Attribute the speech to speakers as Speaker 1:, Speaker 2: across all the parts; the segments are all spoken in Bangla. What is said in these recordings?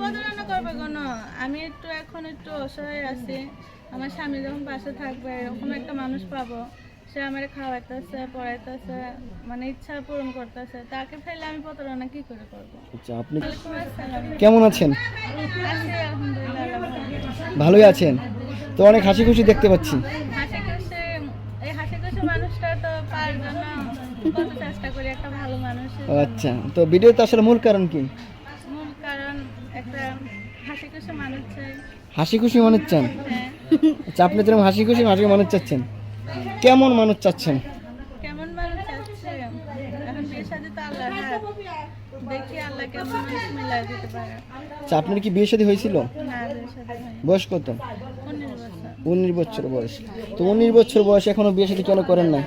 Speaker 1: প্রতারণা করব কেন? আমি একটু এখন একটু অসহায় আছি। আমার স্বামী যখন পাশে থাকবে এরকম একটা মানুষ পাবো সে আমার খাওয়াইতেছে পড়াইতেছে মানে ইচ্ছা পূরণ করতেছে। তাকে ফেলে আমি প্রতারণা কি করে করব?
Speaker 2: আচ্ছা আপনি কেমন আছেন
Speaker 1: আছি আলহামদুলিল্লাহ আলহামদুলিল্লাহ।
Speaker 2: ভালোই আছেন। তো অনেক হাসি খুশি দেখতে পাচ্ছি।
Speaker 1: হাসি খুশি এই হাসি খুশি মানুষটা তো কত চেষ্টা করি একটা ভালো মানুষ
Speaker 2: আচ্ছা তো ভিডিওতে আসলে মূল কারণ কি?
Speaker 1: একটা হাসি খুশি মানুষ চাই।
Speaker 2: হাসি খুশি মানুষ চান?
Speaker 1: হ্যাঁ।
Speaker 2: আচ্ছা আপনি যেরকম হাসি খুশি হাসি মানুষ চাচ্ছেন কেমন মানুষ চাচ্ছেন?
Speaker 1: কেমন মানুষ চাচ্ছে? এখন বিয়ের সাথে তো আল্লাহ দেখি আল্লাহ কেমন মানুষ মিলাই দিতে পারে।
Speaker 2: আচ্ছা আপনার কি বিয়ে শাদী হয়েছিল? বয়স কত?
Speaker 1: উনিশ বছর।
Speaker 2: বয়স। তো উনিশ বছর বয়স এখনও বিয়ে শাদী কেন করেন না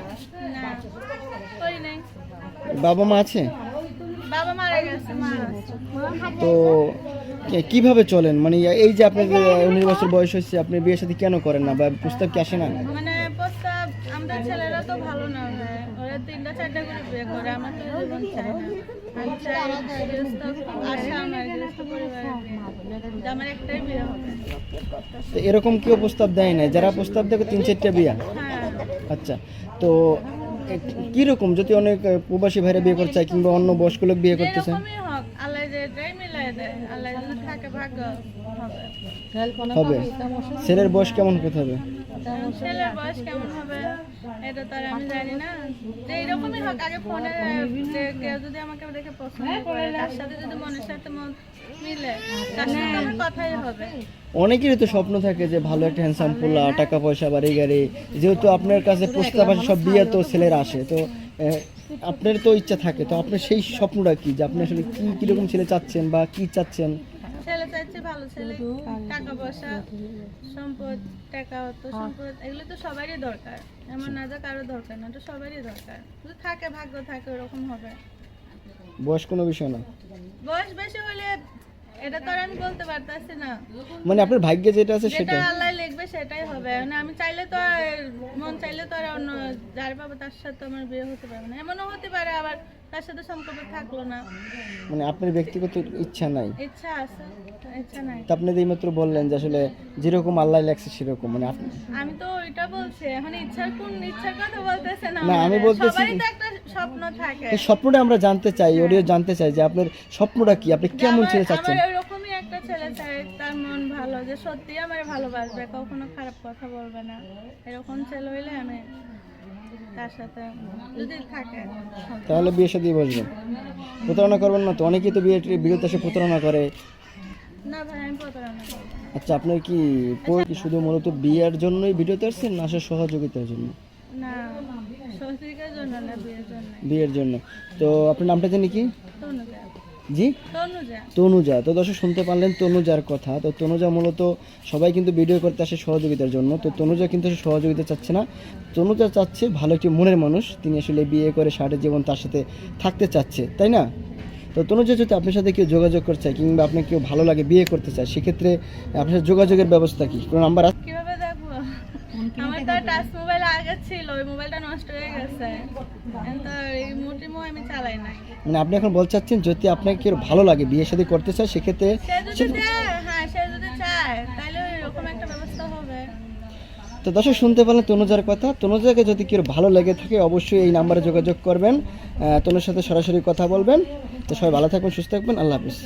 Speaker 2: বাবা মা আছে? তো কীভাবে চলেন? মানে এই যে আপনার উনিশ বছর বয়স হয়েছে আপনি বিয়ের সাথে কেন করেন না? বা প্রস্তাব কি আসে না?
Speaker 1: মানে প্রস্তাব আমরা ছেলেরা তো ভালো না ভাই ওরা তিনটা চারটা করে বিয়ে করে আমার তো জীবন চাই না। আমি চাই আশা আমার গৃহস্থ পরিবারের বিয়ে। যে আমার একটাই বিয়ে হবে।
Speaker 2: তো এরকম কেউ প্রস্তাব দেয় না যারা প্রস্তাব দেয় তিন চারটা বিয়া?
Speaker 1: হ্যাঁ।
Speaker 2: আচ্ছা তো কীরকম? যদি অনেক প্রবাসী ভাইরা বিয়ে করতে চায় কিংবা অন্য বয়স্ক লোক বিয়ে করতে চায়?
Speaker 1: হবে।
Speaker 2: হবে। ছেলের বয়স কেমন হতে হবে?
Speaker 1: ছেলের বয়স কেমন হবে এটা তো আমি জানি না। যে এরকমই হোক আগে ফোনে কেউ যদি আমাকে দেখে পছন্দ করে তার সাথে যদি মনের সাথে মন মিলে হবে।
Speaker 2: অনেকেরই তো স্বপ্ন থাকে যে ভালো একটা হ্যান্ডসাম পোলা টাকা পয়সা বাড়ি গাড়ি যেহেতু আপনার কাছে প্রস্তাব আসে সব বিয়ে তো ছেলেরা আসে তো আপনার তো ইচ্ছা থাকে তো আপনার সেই স্বপ্নটা কি? যে আপনি আসলে কি কীরকম ছেলে চাচ্ছেন বা কি চাচ্ছেন?
Speaker 1: ছেলে চাইছে ভালো ছেলে টাকা পয়সা সম্পদ টাকা অর্থ সম্পদ এগুলো তো সবারই দরকার। এমন না যে কারও দরকার না তো সবারই দরকার। যদি থাকে ভাগ্য থাকে ওরকম হবে।
Speaker 2: বয়স কোনো বিষয় না।
Speaker 1: বয়স বেশি হলে এটা তো আমি বলতে পারতাছি না।
Speaker 2: মানে আপনার ভাগ্যে যেটা আছে সেটা
Speaker 1: আল্লাহ লিখবে সেটাই হবে। মানে আমি চাইলে তো মন চাইলে তো আর অন্য যার পাবো তার সাথে আমার বিয়ে হতে পারবে না। এমনও হতে পারে আবার তার সাথে সম্পর্ক থাকল না।
Speaker 2: মানে আপনার ব্যক্তিগত ইচ্ছা নাই।
Speaker 1: ইচ্ছা আছে ইচ্ছা নাই।
Speaker 2: তা আপনি এইমাত্র বললেন যে আসলে যেরকম আল্লাহ লাগছে সেরকম মানে আপনি
Speaker 1: আমি তো ওইটা বলছি এখন ইচ্ছার কোন ইচ্ছার কথা বলতেছে না
Speaker 2: না, আমি বলতেছি-
Speaker 1: সবারই তো একটা স্বপ্ন থাকে।
Speaker 2: এই স্বপ্নটা আমরা জানতে চাই ওরিও জানতে চাই যে আপনার স্বপ্নটা কি? আপনি কেমন ছেলে চাচ্ছেন?
Speaker 1: আমার এরকমই একটা ছেলে চাই তার মন ভালো যে সত্যি আমার ভালোবাসবে কখনো খারাপ কথা বলবে না। এরকম ছেলে হইলে আমি তার সাথে যদি থাকে
Speaker 2: তাহলে বিয়ে সাথে বসবেন। প্রতারণা করবেন না তো? অনেকেই তো বিয়ে বিরত এসে প্রতারণা করে।
Speaker 1: না ভাই আমি প্রতারণা করব
Speaker 2: আচ্ছা আপনার কি শুধু মূলত বিয়ের জন্যই ভিডিওতে আসছেন না সহযোগিতার জন্য?
Speaker 1: বিয়ের জন্য।
Speaker 2: তো আপনার নামটা জানি কি? জি?
Speaker 1: তনুজা।
Speaker 2: তো দর্শক শুনতে পারলেন তনুজার কথা। তো তনুজা মূলত সবাই কিন্তু ভিডিও করতে আসে সহযোগিতার জন্য। তো তনুজা কিন্তু সহযোগিতা চাচ্ছে না। তনুজা চাচ্ছে ভালো একটি মনের মানুষ। তিনি আসলে বিয়ে করে সারা জীবন তার সাথে থাকতে চাচ্ছে তাই না? তো তনুজা যদি আপনার সাথে কেউ যোগাযোগ করতে চায় কিংবা আপনি কেউ ভালো লাগে বিয়ে করতে চায় সেক্ষেত্রে আপনার সাথে যোগাযোগের ব্যবস্থা কি? কোনো নাম্বার আছে?
Speaker 1: তো টাচ মোবাইল আগে ছিল ওই মোবাইলটা নষ্ট হয়ে গেছে। তো এই মোটিমো আমি চালাই নাই।
Speaker 2: মানে আপনি এখন বলতে চাচ্ছেন যদি আপনাকে কেউ ভালো লাগে বিয়ে শাদী করতে চায় সেক্ষেত্রে
Speaker 1: সে যদি হ্যাঁ সে যদি চায় তাহলে এরকম একটা ব্যবস্থা হবে।
Speaker 2: তো দর্শক শুনতে পারলেন তনুজার কথা। তনুজাকে যদি কেউ ভালো লেগে থাকে অবশ্যই এই নাম্বারে যোগাযোগ করবেন। তনুর সাথে সরাসরি কথা বলবেন। তো সবাই ভালো থাকবেন সুস্থ থাকবেন। আল্লাহ হাফিজ।